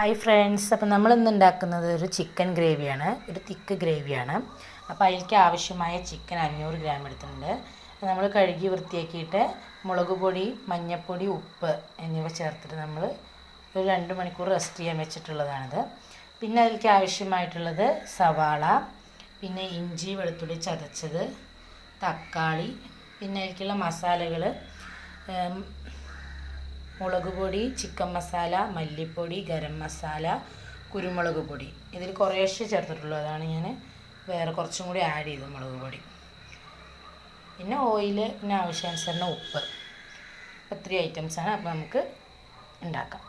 Hi friends അപ്പോൾ നമ്മളിന്ന് ഉണ്ടാക്കുന്നത് ഒരു ചിക്കൻ ഗ്രേവിയാണ് ഒരു തിക്ക് ഗ്രേവിയാണ് അപ്പോൾ അതിലേക്ക് ആവശ്യമായ ചിക്കൻ അഞ്ഞൂറ് ഗ്രാം എടുത്തിട്ടുണ്ട്. നമ്മൾ കഴുകി വൃത്തിയാക്കിയിട്ട് മുളക് പൊടി മഞ്ഞൾപ്പൊടി ഉപ്പ് എന്നിവ ചേർത്തിട്ട് നമ്മൾ ഒരു രണ്ട് മണിക്കൂർ റെസ്റ്റ് ചെയ്യാൻ വെച്ചിട്ടുള്ളതാണിത്. പിന്നെ അതിലേക്ക് ആവശ്യമായിട്ടുള്ളത് സവാള പിന്നെ ഇഞ്ചി വെളുത്തുള്ളി ചതച്ചത് തക്കാളി പിന്നെ അതിലേക്കുള്ള മസാലകൾ മുളക് പൊടി ചിക്കൻ മസാല മല്ലിപ്പൊടി ഗരം മസാല കുരുമുളക് പൊടി. ഇതിൽ കുറേശ്ശെ ചേർത്തിട്ടുള്ളതാണ് ഞാൻ വേറെ കുറച്ചും കൂടി ആഡ് ചെയ്തു മുളക് പൊടി. പിന്നെ ഓയിൽ പിന്നെ ആവശ്യാനുസരണം ഉപ്പ്. ഒത്തിരി ഐറ്റംസാണ് അപ്പോൾ നമുക്ക് ഉണ്ടാക്കാം.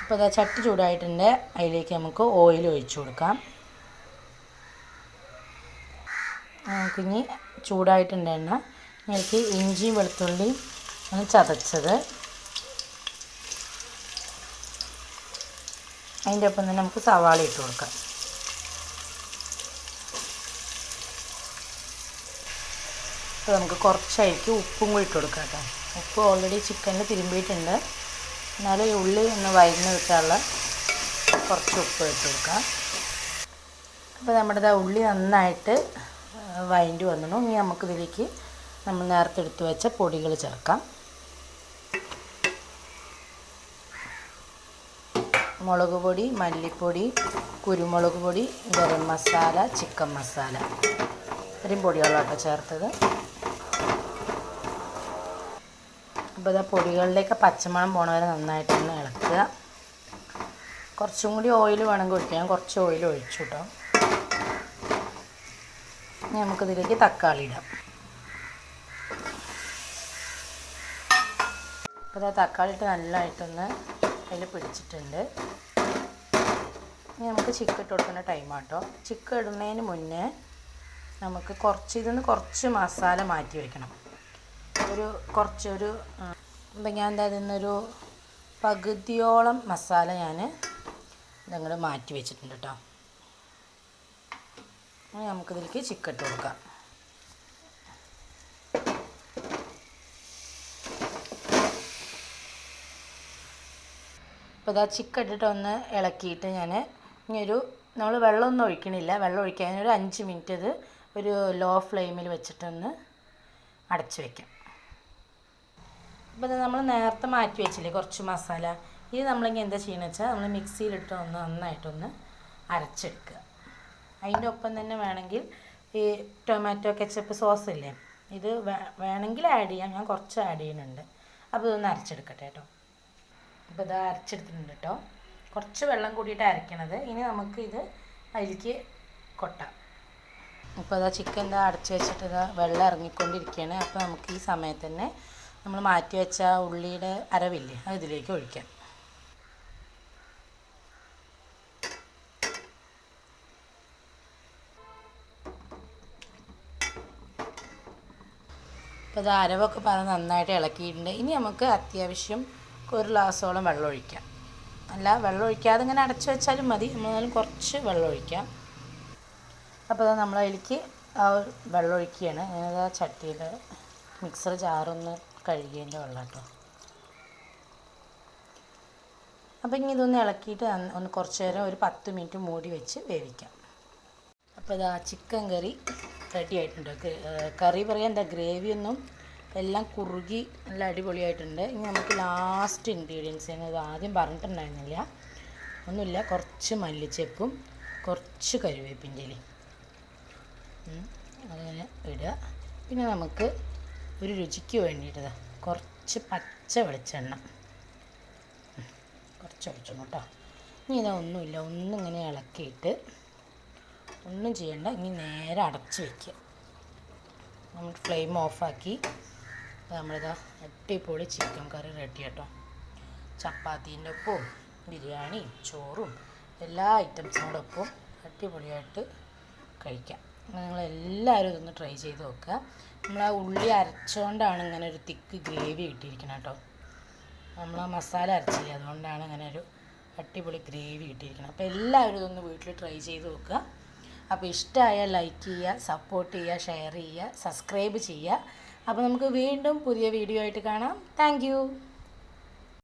അപ്പോൾ ഇതാ ചട്ടി ചൂടായിട്ടുണ്ട്. അതിലേക്ക് നമുക്ക് ഓയിൽ ഒഴിച്ചു കൊടുക്കാം. നമുക്കിനി ചൂടായിട്ടുണ്ട് എണ്ണ. ഇതിലേക്ക് ഇഞ്ചിയും വെളുത്തുള്ളി ഒന്ന് ചതച്ചത്. അതിന്റെ ഒപ്പം തന്നെ നമുക്ക് സവാള ഇട്ട് കൊടുക്കാം. അപ്പോൾ നമുക്ക് കുറച്ചായിരിക്കും ഉപ്പും കൂടി ഇട്ട് കൊടുക്കാം കേട്ടോ. ഉപ്പ് ഓൾറെഡി ചിക്കനിൽ തിരുമ്പിയിട്ടുണ്ട്. എന്നാലും ഉള്ളി ഒന്ന് വയന്ന് വിട്ടുള്ള കുറച്ച് ഉപ്പ് ഇട്ട് കൊടുക്കാം. അപ്പോൾ നമ്മുടെ ഉള്ളി നന്നായിട്ട് വഴണ്ടി വന്നു ഇനി നമുക്കിതിലേക്ക് നമ്മൾ നേരത്തെ എടുത്തു വെച്ച പൊടികൾ ചേർക്കാം. മുളക് പൊടി മല്ലിപ്പൊടി കുരുമുളക് പൊടി ഗരം മസാല ചിക്കൻ മസാല. ഇത്രയും പൊടികളാട്ടോ ചേർത്തത്. അപ്പോൾ ഇതാ പൊടികളിലേക്ക് പച്ചമണം പോണ വരെ നന്നായിട്ടൊന്ന് ഇളക്കുക. കുറച്ചും കൂടി ഓയിൽ വേണമെങ്കിൽ ഒഴിക്കുക ഞാൻ കുറച്ച് ഓയിൽ ഒഴിച്ചു കേട്ടോ ഇനി നമുക്കിതിലേക്ക് തക്കാളി ഇടാം. അപ്പോൾ തക്കാളി ഇട്ട് നല്ലതായിട്ടൊന്ന് അതിൽ പിടിച്ചിട്ടുണ്ട്. ഇനി നമുക്ക് ചിക്ക് ഇട്ട് കൊടുക്കേണ്ട ടൈമാണ് കേട്ടോ ചിക്ക് ഇടുന്നതിന് മുന്നേ നമുക്ക് കുറച്ച് ഇതിൽ നിന്ന് കുറച്ച് മസാല മാറ്റി വയ്ക്കണം ഒരു കുറച്ചൊരു ഇപ്പം ഞാൻ എന്താ ഇതിന്നൊരു പകുതിയോളം മസാല ഞാൻ ഞങ്ങൾ മാറ്റി വെച്ചിട്ടുണ്ട് കേട്ടോ നമുക്കിതിലേക്ക് ചിക്കൻ ഇട്ട് കൊടുക്കാം. അപ്പോൾ ഇതാ ചിക്കൻ ഇട്ടിട്ട് ഒന്ന് ഇളക്കിയിട്ട് ഞാൻ ഇനിയൊരു നമ്മൾ വെള്ളമൊന്നും ഒഴിക്കണില്ല. വെള്ളം ഒഴിക്കാൻ ഒരു അഞ്ച് മിനിറ്റ് ഇത് ഒരു ലോ ഫ്ലെയിമിൽ വെച്ചിട്ടൊന്ന് അടച്ച് വയ്ക്കാം അപ്പോൾ ഇത് നമ്മൾ നേരത്തെ മാറ്റി വെച്ചില്ലേ കുറച്ച് മസാല. ഇത് നമ്മളിങ്ങനെ എന്താ ചെയ്യണമെന്ന് വെച്ചാൽ നമ്മൾ മിക്സിയിലിട്ട് ഒന്ന് നന്നായിട്ടൊന്ന് അരച്ചെടുക്കുക. അതിന്റെ ഒപ്പം തന്നെ വേണമെങ്കിൽ ഈ ടൊമാറ്റോ കെച്ചപ്പ് സോസ് ഇല്ലേ? ഇത് വേണമെങ്കിൽ ആഡ് ചെയ്യാം. ഞാൻ കുറച്ച് ആഡ് ചെയ്യുന്നുണ്ട്. അപ്പോൾ ഇതൊന്ന് അരച്ചെടുക്കട്ടെ കേട്ടോ. ഇപ്പോൾ ഇത് അരച്ചെടുത്തിട്ടുണ്ട് കേട്ടോ കുറച്ച് വെള്ളം കൂടിയിട്ട് അരയ്ക്കണത് ഇനി നമുക്ക് ഇത് അതിലേക്ക് കൊട്ടാം. ഇപ്പോൾ ഇതാ ചിക്കൻ ഇതാ അടച്ച് വെച്ചിട്ട് ഇതാ വെള്ളം ഇറങ്ങിക്കൊണ്ടിരിക്കുകയാണ് അപ്പോൾ നമുക്ക് ഈ സമയത്ത് തന്നെ നമ്മൾ മാറ്റി വെച്ച ഉള്ളിയുടെ അരവില്ലേ അത് ഇതിലേക്ക് ഒഴിക്കാം. ഇപ്പോൾ ഇത് അരവൊക്കെ പറഞ്ഞ് നന്നായിട്ട് ഇളക്കിയിട്ടുണ്ട്. ഇനി നമുക്ക് അത്യാവശ്യം ഒരു ഗ്ലാസ്സോളം വെള്ളം ഒഴിക്കാം. അല്ല വെള്ളം ഒഴിക്കാതെ ഇങ്ങനെ അടച്ചു വെച്ചാലും മതി. എന്നാലും കുറച്ച് വെള്ളം ഒഴിക്കാം. അപ്പോൾ അത് നമ്മൾ അതിലേക്ക് ആ വെള്ളം ഒഴിക്കുകയാണ്. ആ ചട്ടിയിൽ മിക്സർ ജാറൊന്ന് കഴുകിയതിന്റെ വെള്ളം കേട്ടോ. അപ്പോൾ ഇനി ഇതൊന്ന് ഇളക്കിയിട്ട് ഒന്ന് കുറച്ച് നേരം ഒരു പത്ത് മിനിറ്റ് മൂടി വെച്ച് വേവിക്കാം. അപ്പോൾ ഇതാ ചിക്കൻ കറി റെഡി ആയിട്ടുണ്ട്. കറി പറയാൻ എന്താ ഗ്രേവിയൊന്നും എല്ലാം കുറുകി നല്ല അടിപൊളിയായിട്ടുണ്ട്. ഇനി നമുക്ക് ലാസ്റ്റ് ഇൻഗ്രീഡിയൻസ് ഇത് ആദ്യം പറഞ്ഞിട്ടുണ്ടായിരുന്നില്ല. ഒന്നുമില്ല കുറച്ച് മല്ലിച്ചെപ്പും കുറച്ച് കരുവേപ്പിന്റെ ഇലയും അങ്ങനെ ഇടുക. പിന്നെ നമുക്ക് ഒരു രുചിക്ക് വേണ്ടിയിട്ട് കുറച്ച് പച്ച വെളിച്ചെണ്ണ. കുറച്ച് വെളിച്ചെണ്ണ കേട്ടോ. ഇനി ഇതൊന്നുമില്ല ഒന്നിങ്ങനെ ഇളക്കിയിട്ട് ഒന്നും ചെയ്യണ്ട ഇനി നേരെ അടച്ച് വയ്ക്കുക നമ്മൾ ഫ്ലെയിം ഓഫാക്കി നമ്മളിതാ അടിപൊളി ചിക്കൻ കറി റെഡി കേട്ടോ ചപ്പാത്തീന്റെ ഒപ്പവും ബിരിയാണി ചോറും എല്ലാ ഐറ്റംസിനോടെ ഒപ്പം അടിപൊളിയായിട്ട് കഴിക്കാം. നിങ്ങളെല്ലാവരും ഇതൊന്ന് ട്രൈ ചെയ്ത് നോക്കുക. നമ്മൾ ആ ഉള്ളി അരച്ചുകൊണ്ടാണ് ഇങ്ങനെ ഒരു തിക്ക് ഗ്രേവി കിട്ടിയിരിക്കുന്നത് കേട്ടോ നമ്മൾ ആ മസാല അരച്ചില്ല അതുകൊണ്ടാണ് ഇങ്ങനെ ഒരു അടിപൊളി ഗ്രേവി കിട്ടിയിരിക്കുന്നത് അപ്പോൾ എല്ലാവരും ഇതൊന്ന് വീട്ടിൽ ട്രൈ ചെയ്ത് നോക്കുക. അപ്പോൾ ഇഷ്ടമായാൽ ലൈക്ക് ചെയ്യുക സപ്പോർട്ട് ചെയ്യുക ഷെയർ ചെയ്യുക സബ്സ്ക്രൈബ് ചെയ്യുക. അപ്പോൾ നമുക്ക് വീണ്ടും പുതിയ വീഡിയോ ആയിട്ട് കാണാം. താങ്ക്